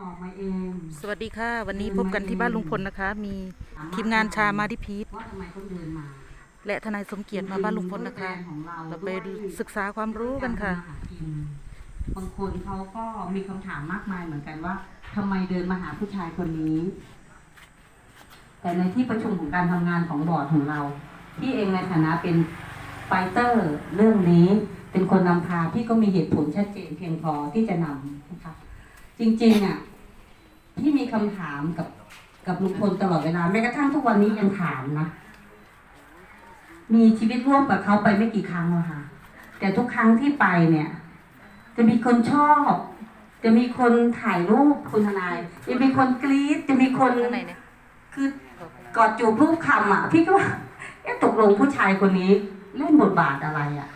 ตอบมาเองสวัสดีค่ะ วันนี้พบกันที่บ้านลุงพลนะคะ มีทีมงานชามาที่พีทว่าทำไมต้องเดินมาและทนายสมเกียรติมาบ้านลุงพลนะคะของเราเราไปศึกษาความรู้กันค่ะ บางคนเขาก็มีคำถามมากมายเหมือนกันว่าทำไมเดินมาหาผู้ชายคนนี้ แต่ในที่ประชุมของการทำงานของบอร์ดของเราพี่เองในฐานะเป็นไฟเตอร์เรื่องนี้เป็นคนนำพาพี่ก็มีเหตุผลชัดเจนเพียงพอที่จะนำนะคะจริงๆอะ พี่มีคำถามกับกับลุงพลตลอดเวลาแม้กระทั่งทุกวันนี้ยังถามนะ มีชีวิตร่วมกับเขาไปไม่กี่ครั้งหรอกค่ะ แต่ทุกครั้งที่ไปเนี่ย จะมีคนชอบ จะมีคนถ่ายรูปคุณทนาย จะมีคนกรี๊ดจะมีคนข้างในเนี่ยคือกอดจูบรูปคำอะ พี่ก็ว่าเอ๊ะตกลงผู้ชายคนนี้เล่นบทบาทอะไรอะ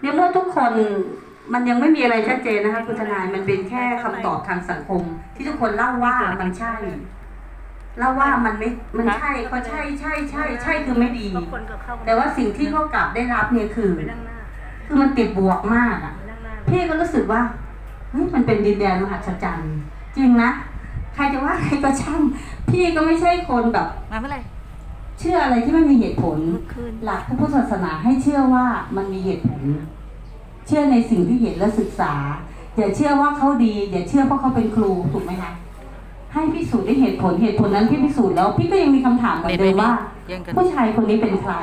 ในเมื่อทุกคน มันยังไม่มีอะไรชัดเจนนะคะคุณทนายมันเป็นแค่คำตอบทางสังคม ที่ทุกคนเล่าว่ามันใช่เล่าว่ามันไม่มันใช่ก็ใช่ใช่ใช่ใช่คือไม่ดีบางคนก็เข้าแต่ว่าสิ่งที่เขากลับได้รับเนี่ยคือไปนั่งหน้าคือมันติดบวกมากอะไปนั่งหน้าพี่ก็รู้สึกว่าเฮ้ยมันเป็นดินแดนมหัศจรรย์จริงนะใครจะว่าใครก็ช่างพี่ก็ไม่ใช่คนแบบมาเมื่อไหร่เชื่ออะไรที่ไม่มีเหตุผลเมื่อคืนหลักพระพุทธศาสนาให้เชื่อว่ามันมีเหตุผล เชื่อในสิ่งที่เห็นและศึกษา อย่าเชื่อว่าเขาดี อย่าเชื่อเพราะเขาเป็นครูถูกไหมคะให้พิสูจน์ด้วยเหตุผลเหตุผลนั้นพี่พิสูจน์แล้วพี่ก็ยังมีคำถามเหมือนเดิมว่าแย่งกันผู้ชายคนนี้เป็นใคร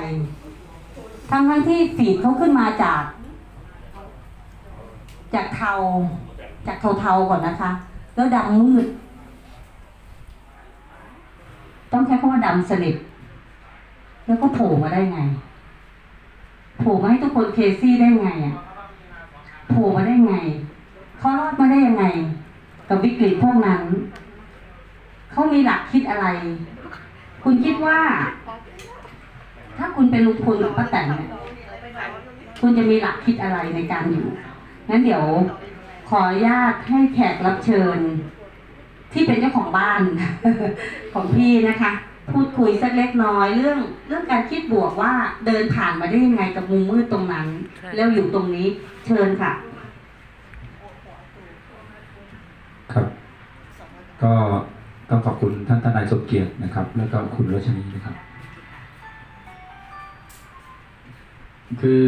ทั้งทั้งๆที่ฟีดเขาขึ้นมาจาก จากเทาจากเทาๆก่อนนะคะ แล้วดำมืด ต้องใช้คำว่าดำสนิทแล้วก็โผล่มาได้ไง โผล่มาให้ทุกคนเคซี่ได้ไงอะ โผล่มาได้ไง เขารอดมาได้ยังไง กับวิกฤตพวกนั้น เขามีหลักคิดอะไร คุณคิดว่า ถ้าคุณเป็นลุงพลหรือป้าแตนเนี่ยคุณจะมีหลักคิดอะไรในการอยู่งั้นเดี๋ยวขออนุญาตให้แขกรับเชิญ ที่เป็นเจ้าของบ้านของพี่นะคะ พูดคุยสักเล็กน้อยเรื่องเรื่องการคิดบวกว่าเดินผ่านมาได้ยังไงกับมุมมืดตรงนั้น แล้วอยู่ตรงนี้เชิญค่ะ ครับ ก็ต้องขอบคุณท่านทนายสมเกียรตินะครับ แล้วก็คุณรัชนีนะครับ คือ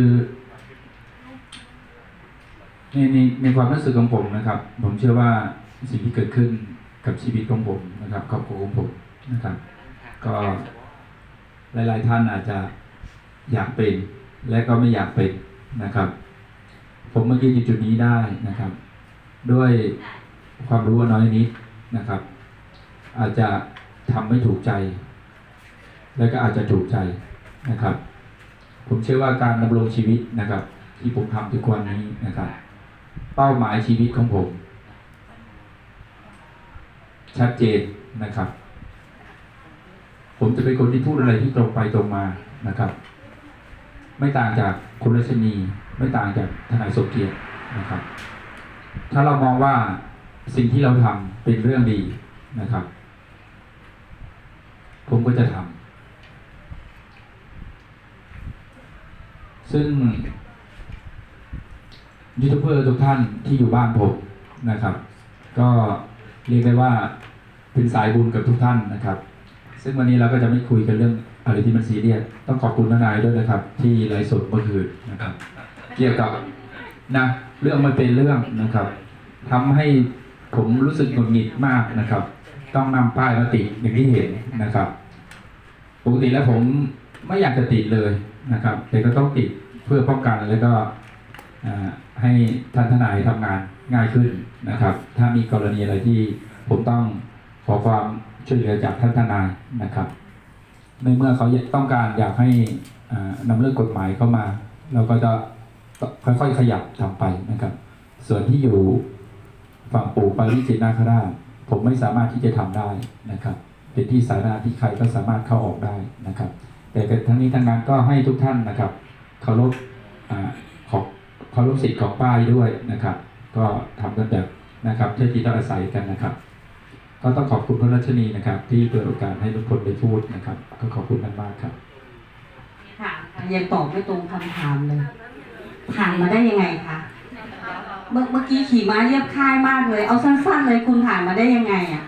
ในในในความรู้สึกของผมนะครับ ผมเชื่อว่าสิ่งที่เกิดขึ้นกับชีวิตของผมนะครับครอบครัวของผมนะครับ ก็หลาย ๆ ท่านอาจจะอยากเป็น และก็ไม่อยากเป็นนะครับ ผมเมื่อกี้อยู่จุดนี้ได้นะครับ ด้วยความรู้น้อยนิดนะครับ อาจจะทำไม่ถูกใจ และก็อาจจะถูกใจนะครับ ผมเชื่อว่าการดำรงชีวิตนะครับ ที่ผมทำทุกวันนี้นะครับ เป้าหมายชีวิตของผม ชัดเจนนะครับ ผมจะเป็นคนที่พูดอะไรที่ตรงไปตรงมานะครับ ไม่ต่างจากคุณรัชนี ไม่ต่างจากทนายสมเกียรตินะครับ ถ้าเรามองว่าสิ่งที่เราทำเป็นเรื่องดีนะครับ ผมก็จะทำซึ่งยูทูบเบอร์ทุกท่านที่อยู่บ้านผมนะครับ ก็เรียกได้ว่าเป็นสายบุญกับทุกท่านนะครับ ซึ่งวันนี้เราก็จะไม่คุยกันเรื่องอะไรที่มันซีเรียสต้องขอบคุณทนายด้วยนะครับ ที่ไลฟ์สดเมื่อคืนนะครับ เกี่ยวกับนะเรื่องมันเป็นเรื่องนะครับทำให้ผมรู้สึกหงุดหงิดมากนะครับ ต้องนำป้ายมาติดอย่างที่เห็นนะครับปกติแล้วผมไม่อยากจะติดเลยนะครับแต่ก็ต้องติดเพื่อป้องกันแล้วก็ให้ท่านทนายทำงานง่ายขึ้นนะครับ ถ้ามีกรณีอะไรที่ผมต้องขอความ ช่วยเหลือจากท่านทนายนะครับในเมื่อเขาต้องการอยากให้อ่านำเรื่องกฎหมายเข้ามา เราก็จะค่อยๆขยับทำไปนะครับ ส่วนที่อยู่ฝั่งปู่ปาริจิตนาคราชผมไม่สามารถที่จะทำได้นะครับ เป็นที่สาธารณะที่ใครก็สามารถเข้าออกได้นะครับ แต่ทั้งนี้ทั้งนั้นก็ให้ทุกท่านนะครับเคารพอ่าขอบเคารพสิทธิ์ของป้ายด้วยนะครับ ก็ทำกันแบบนะครับเพื่อที่จะอาศัยกันนะครับ ก็ต้องขอบคุณพระรัชนีนะครับ ที่เปิดโอกาสให้ทุกคนได้พูดนะครับ ก็ขอบคุณมากครับค่ะยังตอบไม่ตรงคำถามเลย ผ่านมาได้ยังไงคะเมื่อเมื่อกี้ขี่ม้าเรียบค่ายมากเลย เอาสั้น ๆ เลยคุณผ่านมาได้ยังไงอะ